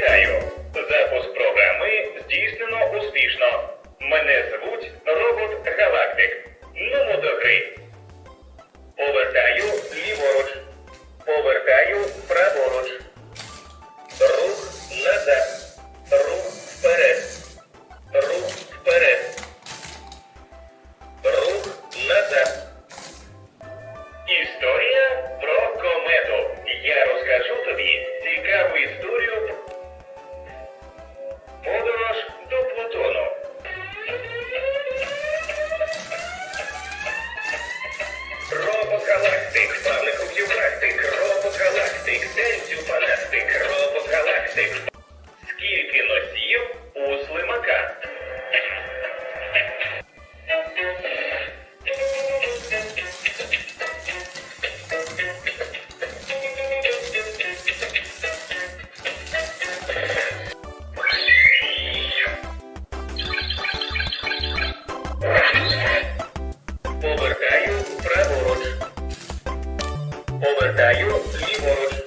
Вітаю! Запуск програми здійснено успішно. Мене звуть Робот Галактик. Ну до гри. Повертаю ліворуч. Повертаю праворуч. Рух назад. Рух вперед. Рух вперед. Рух назад. Історія про... Робогалактик, паників галактик, робогалактик, денцю фанастик, робогалактик. Скільки повертаю ліворуч.